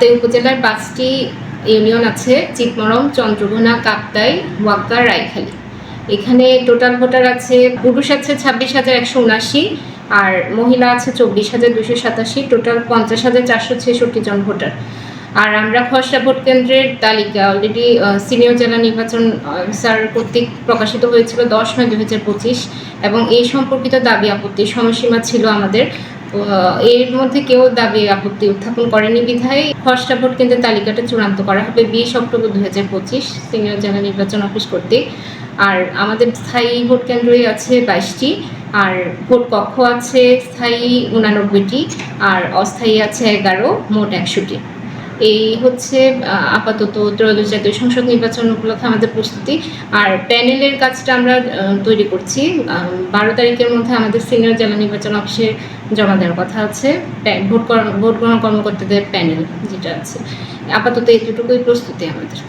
কাপ্তাই উপজেলার পাঁচটি ইউনিয়ন আছে চিতমরম চন্দ্রঘোনা কাপ্তাই, ওয়াক্কা, রায়খালী। এখানে টোটাল ভোটার আছে, পুরুষ আছে ছাব্বিশ হাজার একশো উনাশি আর মহিলা আছে চব্বিশ হাজার দুশো সাতাশি টোটাল পঞ্চাশ হাজার চারশো ছেষট্টি জন ভোটার। আর আমরা খসড়া ভোট কেন্দ্রের তালিকা অলরেডি সিনিয়র জেলা নির্বাচন স্যার কর্তৃক প্রকাশিত হয়েছিল দশ নয় দু হাজার পঁচিশ এবং এই সম্পর্কিত দাবি আপত্তির সময়সীমা ছিল আমাদের এর মধ্যে কেউ দাবি আপত্তি উত্থাপন করেনি বিধায় খসড়া ভোট কেন্দ্রের তালিকাটা চূড়ান্ত করা হবে বিশ অক্টোবর দু হাজার পঁচিশ, সিনিয়র জেলা নির্বাচন অফিস কর্তৃক। আর আমাদের স্থায়ী ভোট কেন্দ্রই আছে বাইশটি, আর ভোট কক্ষ আছে স্থায়ী উনানব্বইটি, আর অস্থায়ী আছে এগারো, মোট একশোটি। এই হচ্ছে আপাতত ত্রয়োদশ জাতীয় সংসদ নির্বাচন উপলক্ষে আমাদের প্রস্তুতি। আর প্যানেলের কাজটা আমরা তৈরি করছি। বারো তারিখের মধ্যে আমাদের সিনিয়র জেলা নির্বাচন অফিসে জমা দেওয়ার কথা আছে। ভোট ভোট গ্রহণ কর্মকর্তাদের প্যানেল যেটা আছে। আপাতত এই এতটুকুই প্রস্তুতি আমাদের।